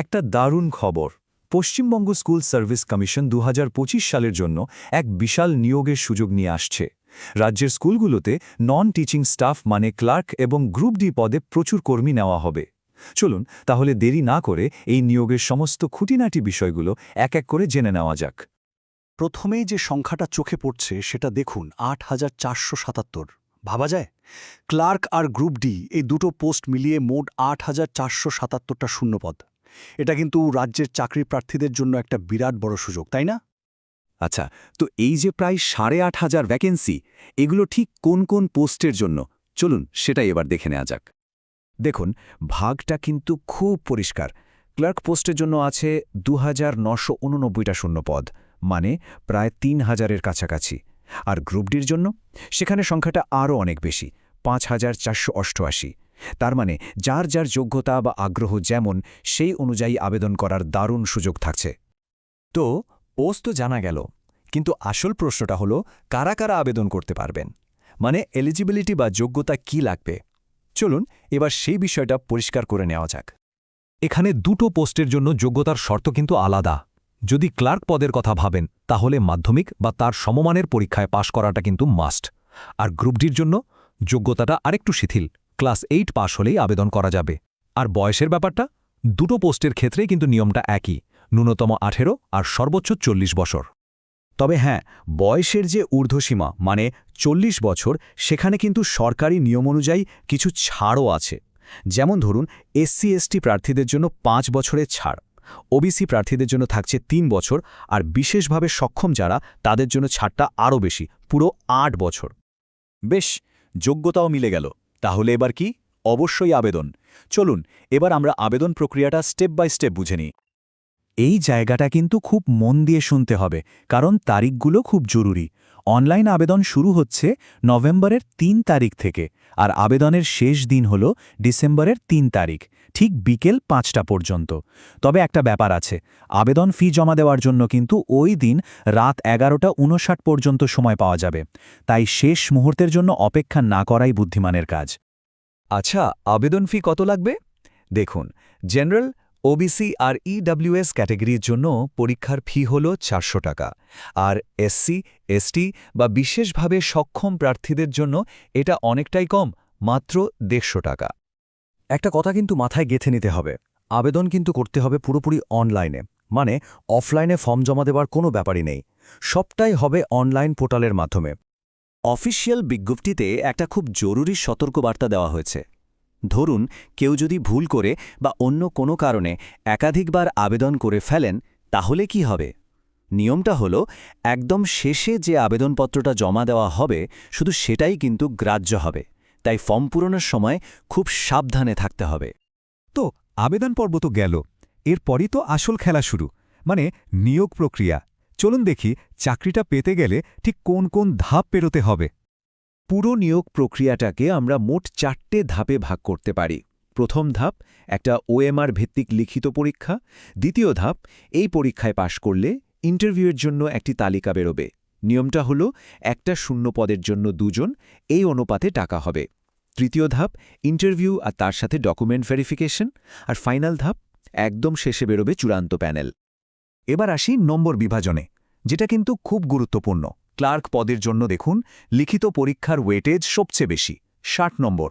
একটা দারুণ খবর। পশ্চিমবঙ্গ স্কুল সার্ভিস কমিশন দু হাজার পঁচিশ সালের জন্য এক বিশাল নিয়োগের সুযোগ নিয়ে আসছে। রাজ্যের স্কুলগুলোতে নন টিচিং স্টাফ মানে ক্লার্ক এবং গ্রুপ ডি পদে প্রচুর কর্মী নেওয়া হবে। চলুন, তাহলে দেরি না করে এই নিয়োগের সমস্ত খুঁটিনাটি বিষয়গুলো এক এক করে জেনে নেওয়া যাক। প্রথমেই যে সংখ্যাটা চোখে পড়ছে, সেটা দেখুন, আট হাজার চারশো সাতাত্তর। ভাবা যায়? ক্লার্ক আর গ্রুপ ডি, এই দুটো পোস্ট মিলিয়ে মোট আট হাজার চারশো সাতাত্তরটা শূন্যপদ। এটা কিন্তু রাজ্যের চাকরি প্রার্থীদের জন্য একটা বিরাট বড় সুযোগ, তাই না? আচ্ছা তো এই যে প্রায় সাড়ে আট হাজার ভ্যাকেন্সি এগুলো ঠিক কোন কোন পোস্টের জন্য? চলুন সেটাই এবার দেখে নেওয়া যাক। দেখুন, ভাগটা কিন্তু খুব পরিষ্কার। ক্লার্ক পোস্টের জন্য আছে দু হাজার উননব্বইটা শূন্যপদ মানে প্রায় তিন হাজারের কাছাকাছি। আর গ্রুপ ডির জন্য? সেখানে সংখ্যাটা আরও অনেক বেশি, পাঁচ হাজার চারশো অষ্টআশি। তার মানে যার যার যোগ্যতা বা আগ্রহ যেমন, সেই অনুযায়ী আবেদন করার দারুণ সুযোগ থাকছে। তো, পোস্ট তো জানা গেল, কিন্তু আসল প্রশ্নটা হলো, কারা কারা আবেদন করতে পারবেন? মানে এলিজিবিলিটি বা যোগ্যতা কি লাগবে? চলুন, এবার সেই বিষয়টা পরিষ্কার করে নেওয়া যাক। এখানে দুটো পোস্টের জন্য যোগ্যতার শর্ত কিন্তু আলাদা। যদি ক্লার্ক পদের কথা ভাবেন, তাহলে মাধ্যমিক বা তার সমমানের পরীক্ষায় পাশ করাটা কিন্তু মাস্ট। আর গ্রুপ ডির জন্য যোগ্যতাটা আরেকটু শিথিল। ক্লাস এইট পাশ হলেই আবেদন করা যাবে। আর বয়সের ব্যাপারটা? দুটো পোস্টের ক্ষেত্রে কিন্তু নিয়মটা একই, ন্যূনতম আঠেরো আর সর্বোচ্চ চল্লিশ বছর। তবে হ্যাঁ বয়সের যে ঊর্ধ্বসীমা মানে চল্লিশ বছর, সেখানে কিন্তু সরকারি নিয়ম অনুযায়ী কিছু ছাড়ও আছে। যেমন ধরুন, এসসি, এসটি প্রার্থীদের জন্য পাঁচ বছরের ছাড়, ওবিসি প্রার্থীদের জন্য থাকছে তিন বছর, আর বিশেষভাবে সক্ষম যারা, তাদের জন্য ছাড়টা আরও বেশি, পুরো আট বছর। বেশ, যোগ্যতাও মিলে গেল। তাহলে এবার কি? অবশ্যই আবেদন। চলুন, এবার আমরা আবেদন প্রক্রিয়াটা স্টেপ বাই স্টেপ বুঝে নিই। এই জায়গাটা কিন্তু খুব মন দিয়ে শুনতে হবে, কারণ তারিখগুলো খুব জরুরি। অনলাইন আবেদন শুরু হচ্ছে নভেম্বরের তিন তারিখ থেকে, আর আবেদনের শেষ দিন হল ডিসেম্বরের তিন তারিখ। ঠিক বিকেল পাঁচটা পর্যন্ত। তবে একটা ব্যাপার আছে, আবেদন ফি জমা দেওয়ার জন্য কিন্তু ওই দিন রাত এগারোটা উনষাট পর্যন্ত সময় পাওয়া যাবে। তাই শেষ মুহূর্তের জন্য অপেক্ষা না করাই বুদ্ধিমানের কাজ। আচ্ছা আবেদন ফি কত লাগবে? দেখুন, জেনারেল, ওবিসি আর ইডব্লিউএস ক্যাটাগরির জন্য পরীক্ষার ফি হল চারশো টাকা। আর এসসি, এসটি বা বিশেষভাবে সক্ষম প্রার্থীদের জন্য এটা অনেকটাই কম, মাত্র দেড়শো টাকা। একটা কথা কিন্তু মাথায় গেথে নিতে হবে। আবেদন কিন্তু করতে হবে পুরোপুরি অনলাইনে। মানে অফলাইনে ফর্ম জমা দেওয়ার কোনো ব্যাপারই নেই। সবটাই হবে অনলাইন পোর্টালের মাধ্যমে। অফিসিয়াল বিজ্ঞপ্তিতে একটা খুব জরুরি সতর্কবার্তা দেওয়া হয়েছে। ধরুন, কেউ যদি ভুল করে বা অন্য কোনো কারণে একাধিকবার আবেদন করে ফেলেন, তাহলে কি হবে? নিয়মটা হলো, একদম শেষে যে আবেদনপত্রটা জমা দেওয়া হবে, শুধু সেটাই কিন্তু গ্রাহ্য হবে। তাই ফর্ম পূরণের সময় খুব সাবধানে থাকতে হবে। তো আবেদন পর্ব তো গেল। এরপরই তো আসল খেলা শুরু মানে নিয়োগ প্রক্রিয়া। চলুন দেখি চাকরিটা পেতে গেলে ঠিক কোন কোন ধাপ পেরোতে হবে। পুরো নিয়োগ প্রক্রিয়াটাকে আমরা মোট চারটে ধাপে ভাগ করতে পারি। প্রথম ধাপ একটা ওএমআর ভিত্তিক লিখিত পরীক্ষা। দ্বিতীয় ধাপ এই পরীক্ষায় পাশ করলে ইন্টারভিউয়ের জন্য একটি তালিকা বেরোবে। নিয়মটা হলো একটা শূন্য পদের জন্য দুজন এই অনুপাতে টাকা হবে। তৃতীয় ধাপ ইন্টারভিউ আর তার সাথে ডকুমেন্ট ভেরিফিকেশন আর ফাইনাল ধাপ, একদম শেষে বেরোবে চূড়ান্ত প্যানেল এবার আসি নম্বর বিভাজনে, যেটা কিন্তু খুব গুরুত্বপূর্ণ। ক্লার্ক পদের জন্য দেখুন, লিখিত পরীক্ষার ওয়েটেজ সবচেয়ে বেশি, ষাট নম্বর।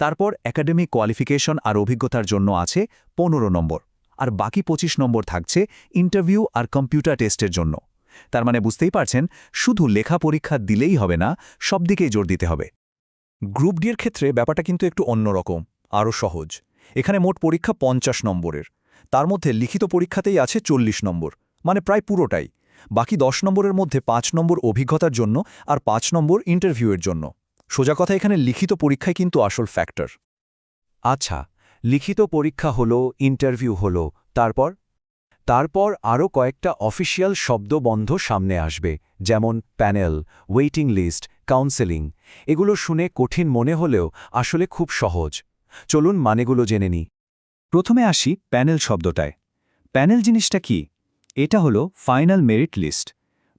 তারপর একাডেমিক কোয়ালিফিকেশন আর অভিজ্ঞতার জন্য আছে পনেরো নম্বর। আর বাকি ২৫ নম্বর থাকছে ইন্টারভিউ আর কম্পিউটার টেস্টের জন্য। তার মানে বুঝতেই পারছেন, শুধু লেখা পরীক্ষা দিলেই হবে না, সব দিকেই জোর দিতে হবে। গ্রুপ ডির ক্ষেত্রে ব্যাপারটা কিন্তু একটু অন্যরকম আরও সহজ। এখানে মোট পরীক্ষা পঞ্চাশ নম্বরের। তার মধ্যে লিখিত পরীক্ষাতেই আছে চল্লিশ নম্বর মানে প্রায় পুরোটাই। বাকি দশ নম্বরের মধ্যে পাঁচ নম্বর অভিজ্ঞতার জন্য আর পাঁচ নম্বর ইন্টারভিউয়ের জন্য। সোজা কথা, এখানে লিখিত পরীক্ষায় কিন্তু আসল ফ্যাক্টর আচ্ছা লিখিত পরীক্ষা হলো ইন্টারভিউ হলো, তারপর? তারপর আরও কয়েকটা অফিসিয়াল শব্দবন্ধ সামনে আসবে, যেমন প্যানেল, ওয়েটিং লিস্ট, কাউন্সেলিং। এগুলো শুনে কঠিন মনে হলেও আসলে খুব সহজ। চলুন মানেগুলো জেনে নিই। প্রথমে আসি প্যানেল শব্দটায়। প্যানেল জিনিসটা কি? এটা হলো ফাইনাল মেরিট লিস্ট।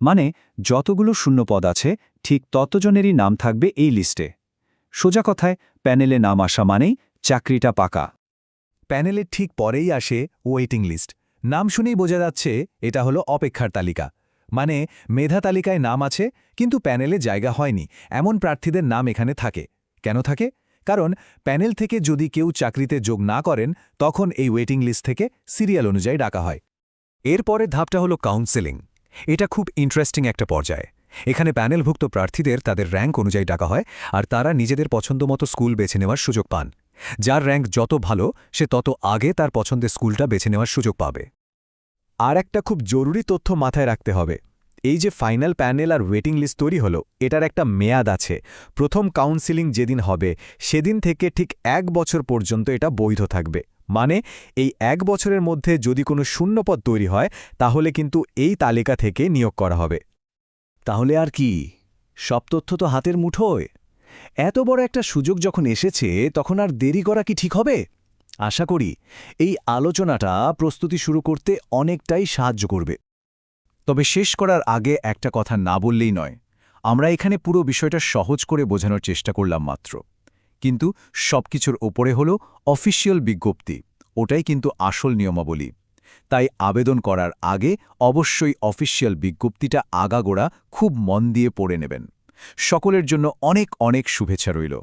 মানে যতগুলো শূন্যপদ আছে, ঠিক ততজনেরই নাম থাকবে এই লিস্টে। সোজা কথায়, প্যানেলে নাম আসা মানেই চাকরিটা পাকা। প্যানেলের ঠিক পরেই আসে ওয়েটিং লিস্ট। নাম শুনেই বোঝা যাচ্ছে এটা হলো অপেক্ষার তালিকা। মানে মেধা তালিকায় নাম আছে, কিন্তু প্যানেলে জায়গা হয়নি, এমন প্রার্থীদের নাম এখানে থাকে। কেন থাকে? কারণ প্যানেল থেকে যদি কেউ চাকরিতে যোগ না করেন, তখন এই ওয়েটিং লিস্ট থেকে সিরিয়াল অনুযায়ী ডাকা হয়। এরপরের ধাপটা হলো কাউন্সেলিং। এটা খুব ইন্টারেস্টিং একটা পর্যায়। এখানে প্যানেলভুক্ত প্রার্থীদের তাদের র্যাঙ্ক অনুযায়ী ডাকা হয়, আর তারা নিজেদের পছন্দমতো স্কুল বেছে নেওয়ার সুযোগ পান। যার র্যাঙ্ক যত ভালো, সে তত আগে তার পছন্দের স্কুলটা বেছে নেওয়ার সুযোগ পাবে। আর একটা খুব জরুরি তথ্য মাথায় রাখতে হবে। এই যে ফাইনাল প্যানেল আর ওয়েটিং লিস্ট তৈরি হলো, এটার একটা মেয়াদ আছে। প্রথম কাউন্সিলিং যেদিন হবে, সেদিন থেকে ঠিক এক বছর পর্যন্ত এটা বৈধ থাকবে। মানে এই এক বছরের মধ্যে যদি কোনো শূন্যপদ তৈরি হয়, তাহলে কিন্তু এই তালিকা থেকে নিয়োগ করা হবে। তাহলে আর কি? সব তথ্য তো হাতের মুঠোয়? এত বড় একটা সুযোগ যখন এসেছে, তখন আর দেরি করা কি ঠিক হবে? আশা করি এই আলোচনাটা প্রস্তুতি শুরু করতে অনেকটাই সাহায্য করবে। তবে শেষ করার আগে একটা কথা না বললেই নয়, আমরা এখানে পুরো বিষয়টা সহজ করে বোঝানোর চেষ্টা করলাম মাত্র। কিন্তু সবকিছুর ওপরে হল অফিসিয়াল বিজ্ঞপ্তি, ওটাই কিন্তু আসল নিয়মাবলী। তাই আবেদন করার আগে অবশ্যই অফিসিয়াল বিজ্ঞপ্তিটা আগাগোড়া খুব মন দিয়ে পড়ে নেবেন। সকলের জন্য অনেক অনেক শুভেচ্ছা রইল।